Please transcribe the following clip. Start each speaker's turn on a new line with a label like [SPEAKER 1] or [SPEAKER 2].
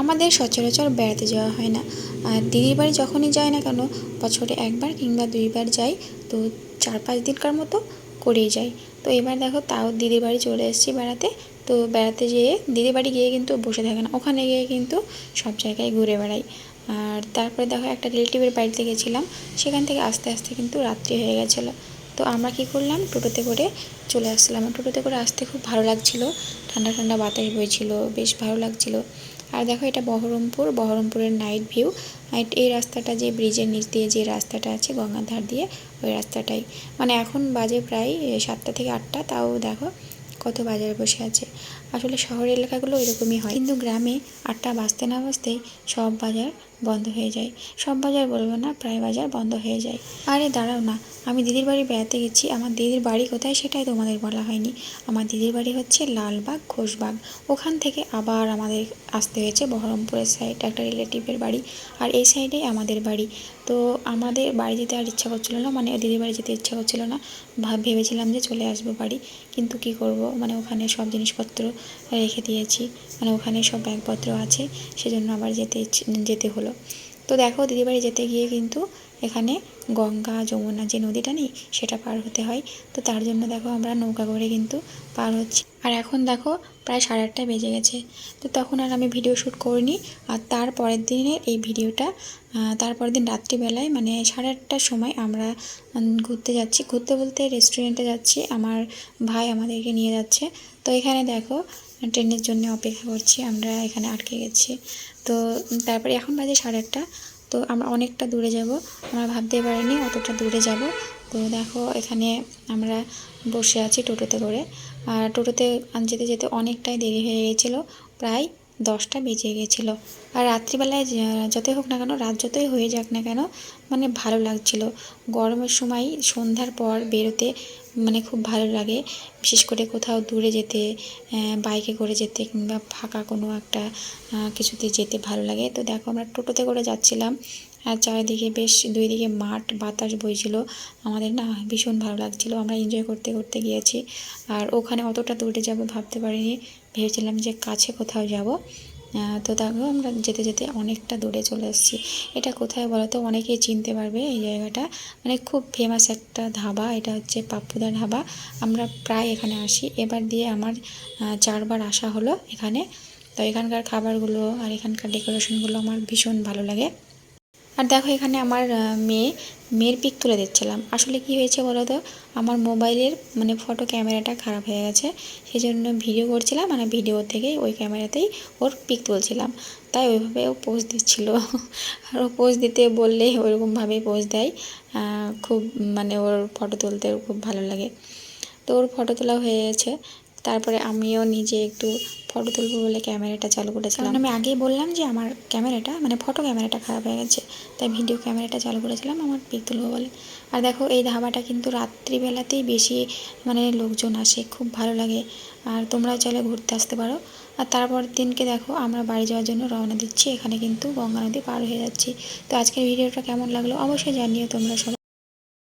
[SPEAKER 1] আমাদের সচরাচর বেড়াতে যাওয়া হয় না। আর দিদির বাড়ি যখনই যাই না কেন, বছরে একবার কিংবা দুইবার যাই, তো চার পাঁচ দিনকার মতো করেই যাই। তো এবার দেখো তাও দিদির বাড়ি চলে এসেছি বেড়াতে। তো বেড়াতে যেয়ে দিদির বাড়ি গিয়ে কিন্তু বসে থাকে না। ওখানে গিয়ে কিন্তু সব জায়গায় ঘুরে বেড়াই। আর তারপরে দেখো একটা রিলেটিভের বাড়িতে গেছিলাম। সেখান থেকে আস্তে আস্তে কিন্তু রাত্রি হয়ে গেছিল। তো আমরা কি করলাম, টোটোতে করে চলে আসলাম। টোটোতে করে আসতে খুব ভালো লাগছিল। ঠান্ডা ঠান্ডা বাতাস বইছিল, বেশ ভালো লাগছিল। আর দেখো এটা বহরমপুর, বহরমপুরের নাইট ভিউ নাইট এই রাস্তাটা যে ব্রিজের নিচ দিয়ে যে রাস্তাটা আছে গঙ্গার ধার দিয়ে, ওই রাস্তাটাই। মানে এখন বাজে প্রায় সাতটা থেকে আটটা, তাও দেখো কত বাজার বসে আছে। আসলে শহর এলাকাগুলো এরকমই হয়। কিন্তু গ্রামে আটটা বাঁচতে না বাজতেই সব বাজার বন্ধ হয়ে যায়। সব বাজার বলব না, প্রায় বাজার বন্ধ হয়ে যায়। আরে দাঁড়াও না, আমি দিদির বাড়ি বেড়াতে গেছি। আমার দিদির বাড়ি কোথায় সেটাই তোমাদের বলা হয়নি। আমার দিদির বাড়ি হচ্ছে লালবাগ, ঘোষবাগ। ওখান থেকে আবার আমাদের আসতে হয়েছে বহরমপুরের সাইড একটা রিলেটিভের বাড়ি। আর এই সাইডেই আমাদের বাড়ি। তো আমাদের বাড়ি যেতে আর ইচ্ছা করছিল না মানে দিদির বাড়ি যেতে ইচ্ছা করছিল না। ভাব ভেবেছিলাম যে চলে আসব বাড়ি। কিন্তু কি করব? মানে ওখানে সব জিনিসপত্র রেখে দিয়েছি। মানে ওখানে সব ব্যাগপত্র আছে। সেজন্য আবার যেতে যেতে হলো। তো দেখো দিদিবাড়ি যেতে গিয়ে কিন্তু এখানে গঙ্গা, যমুনা যে নদীটা নেই, সেটা পার হতে হয়। তো তার জন্য দেখো আমরা নৌকা করে কিন্তু পার হচ্ছি। আর এখন দেখো প্রায় সাড়ে আটটা বেজে গেছে। তো তখন আর আমি ভিডিও শ্যুট করিনি। আর তার পরের দিনের এই ভিডিওটা তারপরের দিন রাত্রিবেলায় মানে সাড়ে আটটার সময় আমরা ঘুরতে যাচ্ছি। ঘুরতে বলতে রেস্টুরেন্টে যাচ্ছি। আমার ভাই আমাদেরকে নিয়ে যাচ্ছে। তো এখানে দেখো ট্রেনের জন্য অপেক্ষা করছি। আমরা এখানে আটকে গেছি। তো তারপরে এখন বাজে সাড়ে আটটা। তো আমরা অনেকটা দূরে যাব। আমরা ভাবতে পারিনি অতটা দূরে যাব। তো দেখো, এখানে আমরা বসে আছি টোটোতে করে। আর টোটোতে যেতে যেতে অনেকটাই দেরি হয়ে গিয়েছিল প্রায় দশটা বেজে গেছিল। আর রাত্রিবেলায় যতই হোক না কেন, রাত যতই হয়ে যাক না কেন মানে ভালো লাগছিল। গরমের সময় সন্ধ্যার পর বেরোতে মানে খুব ভালো লাগে। বিশেষ করে কোথাও দূরে যেতে বাইকে করে যেতে কিংবা ফাঁকা কোনো একটা কিছুতে যেতে ভালো লাগে। তো দেখো আমরা টোটোতে করে যাচ্ছিলাম। আর চারিদিকে বেশ দুই দিকে মাঠ, বাতাস বইছিল। আমাদের না ভীষণ ভালো লাগছিল। আমরা এনজয় করতে করতে গিয়েছি। আর ওখানে অতটা দূরে যাব ভাবতে পারিনি। ভেবেছিলাম যে কাছে কোথাও যাব। তো দেখো আমরা যেতে যেতে অনেকটা দূরে চলে এসেছি। এটা কোথায় বলো তো অনেকেই চিনতে পারবে এই জায়গাটা। মানে খুব ফেমাস একটা ধাবা। এটা হচ্ছে পাপ্পুদা ধাবা। আমরা প্রায় এখানে আসি। এবার দিয়ে আমার চারবার আসা হলো এখানে। তো এখানকার খাবারগুলো আর এখানকার ডেকোরেশনগুলো আমার ভীষণ ভালো লাগে। আর দেখো এখানে আমার মেয়ে, মেয়ের পিক তুলে দিচ্ছিলাম। আসলে কি হয়েছে বলো তো? আমার মোবাইলের মানে ফটো ক্যামেরাটা খারাপ হয়ে গেছে। সেই জন্য ভিডিও করছিলাম মানে ভিডিও থেকেই ওই ক্যামেরাতেই ওর পিক তুলছিলাম। তাই ওইভাবে ও পোজ দিচ্ছিল। আর ও পোজ দিতে বললে ওরকমভাবেই পোজ দেয়। খুব মানে ওর ফটো তুলতে খুব ভালো লাগে। তো ওর ফটো তোলা হয়ে গেছে। তারপরে আমিও নিজে একটু ফটো তুলবো বলে ক্যামেরাটা চালু করেছিলাম। আমি আগেই বললাম যে আমার ক্যামেরাটা মানে ফটো ক্যামেরাটা খারাপ হয়ে গেছে, তাই ভিডিও ক্যামেরাটা চালু করেছিলাম, আমার পিক তুলবো বলে। আর দেখো, এই ধাবাটা কিন্তু রাত্রিবেলাতেই বেশি মানে লোকজন আসে, খুব ভালো লাগে। আর তোমরাও চাইলে ঘুরতে আসতে পারো। আর তারপর দিনকে দেখো, আমরা বাড়ি যাওয়ার জন্য রওনা দিচ্ছি, এখানে কিন্তু গঙ্গা নদী পার হয়ে যাচ্ছি। তো আজকের ভিডিওটা কেমন লাগল অবশ্যই জানিও তোমরা সবাই।